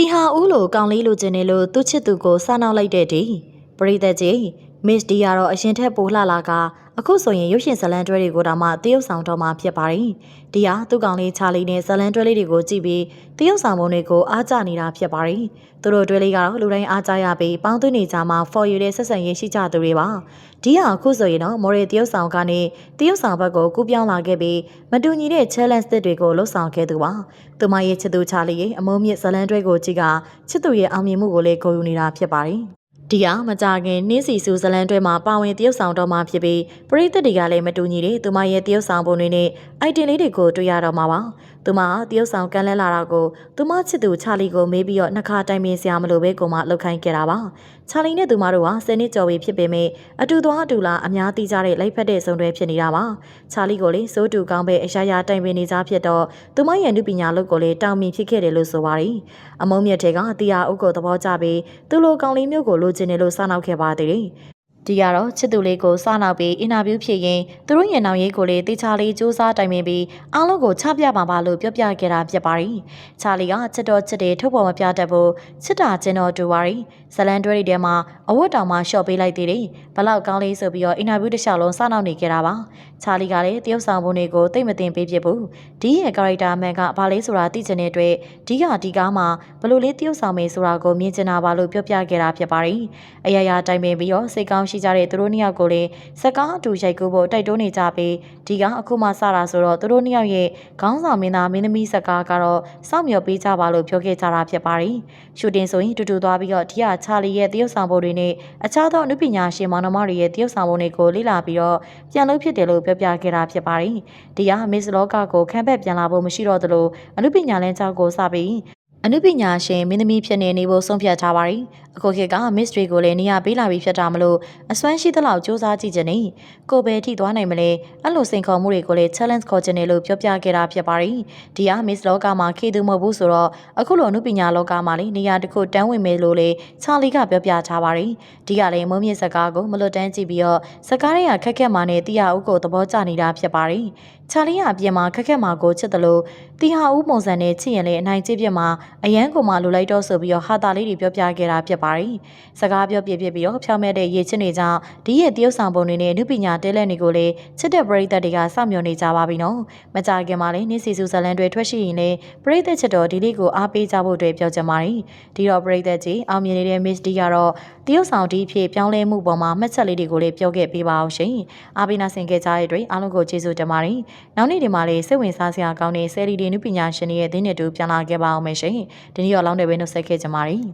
တီဟာဦးလိုကောင်းလေးလိုချင်တယ်လို့သူ့ချစ်သူကိုစားနောက်လိုက်တဲ့ဒီပရိသတ်ကြီး မစ်ဒီကတော့အရင်ထက်ပိုလှလာကအခုဆိုရင်ရုပ်ရှင်ဇာတ်လမ်းတွဲတွေကိုတောင်မှတရုပ်ဆောင်တော့မှဖြစ်ပါတယ်ဒီဟာသူ့ကောင်လေးချာလီနဲ့ဇာတ်လမ်းတွဲလေးတွေကိုကြည့်ပြီးတရုပ်ဆောင်ပုံတွေကိုအားကျနေတာဖြစ်ပါတယ်သူတို့တွဲလေးကတော့လူတိုင်းအားကျရပြီးပေါင်းသွင်းနေကြမှာ for you တဲ့ဆက်ဆံရေးရှိကြသူတွေပါဒီဟာအခုဆိုရင်တော့မော်ရီတရုပ်ဆောင်ကနေတရုပ်ဆောင်ဘက်ကိုကူးပြောင်းလာခဲ့ပြီးမတူညီတဲ့ challenge သစ်တွေကိုလှုပ်ဆောင်ခဲ့သူပါသူမရဲ့ချစ်သူချာလီရဲ့အမုန်းမြင့်ဇာတ်လမ်းတွဲကိုကြည့်ကချစ်သူရဲ့အောင်မြင်မှုကိုလည်းဂုဏ်ယူနေတာဖြစ်ပါတယ် ဒီဟာမကြခင်နှင်းစီစုဇလန်တွဲမှာပါဝင်တရုပ်ဆောင်တော့မှာဖြစ်ပြီးပရိသတ်တွေကလည်းမတူညီတဲ့သူမရဲ့တရုပ်ဆောင်ပုံတွေနဲ့အိုက်တင်လေးတွေကိုတွေ့ရတော့မှာပါ သူမတရုပ်ဆောင်ကန်လဲလာတာကိုသူမချစ်သူချာလီကိုမေးပြီးတော့နှစ်ခါတိုင်ပင်စရာမလိုပဲကိုမလောက်ခိုင်းခဲ့တာပါချာလီနဲ့သူမတို့ဟာဆယ်နှစ်ကျော်ပြီဖြစ်ပေမဲ့အတူသွားအတူလာအများသိကြတဲ့လိုက်ဖက်တဲ့ဆုံတွေဖြစ်နေတာပါချာလီကိုလေစိုးတူကောင်းပဲအရာရာတိုင်ပင်နေကြဖြစ်တော့သူမရဲ့နုပညာလုပ်ကိုလေတောင်းမြင်ဖြစ်ခဲ့တယ်လို့ဆိုပါတယ်အမုံမြတ်တွေကတရားအုပ်ကိုသဘောကျပြီးသူ့လိုကောင်းလေးမျိုးကိုလိုချင်တယ်လို့စနောက်ခဲ့ပါသေးတယ် ဒီကတော့ချစ်သူလေးကိုစနောက်ပြီးအင်တာဗျူးဖြေရင်သူတို့ရဲ့နောက်ရေးကိုလေတေချာလေးစူးစမ်းတိုင်ပင်ပြီးအားလုံးကိုချပြပါပါလို့ပြောပြခဲ့တာဖြစ်ပါတယ်။ချာလီကချစ်တော်ချစ်တယ်ထုတ်ပေါ်မပြတတ်ဘူးချစ်တာကျင်တော်တူပါရီဇလန်တွဲတွေထဲမှာအဝတ်တောင်မှရှော့ပေးလိုက်သေးတယ်။ဘလောက်ကောင်းလေးဆိုပြီးတော့အင်တာဗျူးတစ်လျှောက်လုံးစနောက်နေခဲ့တာပါ။ချာလီကလည်းတရုပ်ဆောင်ပုံတွေကိုသိမ့်မသိမ့်ပေးဖြစ်ဘူး။ဒီရဲ့ကာရိုက်တာမန်ကဘာလေးဆိုတာသိချင်တဲ့အတွက်ဒီကဒီကားမှာဘလို့လေးတရုပ်ဆောင်မေးဆိုတာကိုမြင်ချင်တာပါလို့ပြောပြခဲ့တာဖြစ်ပါတယ်။အရာရာတိုင်ပင်ပြီးတော့စိတ်ကောင်းရှိကြတဲ့သူတို့နှစ်ယောက်ကိုလည်းစကားအတူရိုက်ကူးဖို့တိုက်တွန်းနေကြပြီးဒီကအခုမှစတာဆိုတော့သူတို့နှစ်ယောက်ရဲ့ခေါင်းဆောင်မင်းသားမင်းသမီးစကားကတော့စောင့်မျှော်ပေးကြပါလို့ပြောခဲ့ကြတာဖြစ်ပါတယ်။ရှူတင်ဆိုရင်တူတူသွားပြီးတော့ဒီကချာလီရဲ့တရုပ်ဆောင်ပုံတွေနဲ့အခြားသောအနုပညာရှင်မောင်နှမတွေရဲ့တရုပ်ဆောင်ပုံတွေကိုလေ့လာပြီးတော့ပြန်လို့ဖြစ်တယ်လို့ပြောပြခဲ့တာဖြစ်ပါတယ်။ဒီကမစ်လောကကိုခံဘက်ပြန်လာဖို့မရှိတော့သလိုအနုပညာလမ်းကြောင်းကိုစပြီးအနုပညာရှင်မင်းသမီးဖြစ်နေနေဖို့ဆုံးဖြတ်ထားပါတယ်။အခုခေတ်က mystery ကိုလည်းနေရာပေးလာပြီးဖြစ်တာမလို့အစွမ်းရှိသလောက်စူးစမ်းကြည့်ချင်နေ။ကိုပဲထိသွားနိုင်မလဲ။အဲ့လိုစိန်ခေါ်မှုတွေကိုလည်း challenge ခေါ်ချင်တယ်လို့ပြောပြခဲ့တာဖြစ်ပါတယ်။ဒီဟာ miss လောကမှာခေသူမဟုတ်ဘူးဆိုတော့အခုလိုအနုပညာလောကမှာလည်းနေရာတစ်ခုတန်းဝင်မယ်လို့လေချာလီကပြောပြထားပါတယ်။ဒီကလည်းမုံမြင့်စကားကိုမလွတ်တမ်းကြည့်ပြီးတော့စကားတွေကခက်ခက်မှနဲ့တရားဦးကိုသဘောကျနေတာဖြစ်ပါတယ်။ချာလီကအပြင်မှာခက်ခက်မှာကိုချစ်တယ်လို့တီဟာဦးပုံစံနဲ့ချစ်ရင်လည်းအနိုင်ကျင့်ပြမှာအရန်ကိုမှလိုလိုက်တော့ဆိုပြီးတော့ဟာတာလေးတွေပြောပြခဲ့တာဖြစ်ပါတယ်။စကားပြောပြပြပြီးတော့ဖြောင်းမဲ့တဲ့ရေချစ်နေကြောင်းဒီရဲ့တရုပ်ဆောင်ပုံတွေနဲ့အနုပညာတဲလက်တွေကိုလည်းချစ်တဲ့ပရိသတ်တွေကစောင့်မျှော်နေကြပါပြီနော်။မကြခင်မှာလည်းနင်းစီစုဇလန်တွေထွက်ရှိရင်လည်းပရိသတ်ချစ်တော်ဒီလေးကိုအားပေးကြဖို့အတွက်ပြောချင်ပါတယ်။ဒီတော့ပရိသတ်ကြီးအောင်မြင်နေတဲ့ Miss D ကတော့တရုပ်ဆောင်ဒီဖြစ်ပြောင်းလဲမှုပေါ်မှာမှတ်ချက်လေးတွေကိုလည်းပြောခဲ့ပေးပါအောင်ရှင်။အားပေးနာဆင်ခဲ့ကြတဲ့အတွက်အားလုံးကိုကျေးဇူးတင်ပါတယ်။နောက်နေ့ဒီမှာလည်းစိတ်ဝင်စားစရာကောင်းတဲ့ဆယ်လီဒီနုပညာရှင်တွေရဲ့အသင်းနဲ့တူပြန်လာခဲ့ပါအောင်မယ်ရှင်။ဒီနေ့တော့လောင်းတယ်ပဲနှုတ်ဆက်ခဲ့ကြပါတယ်။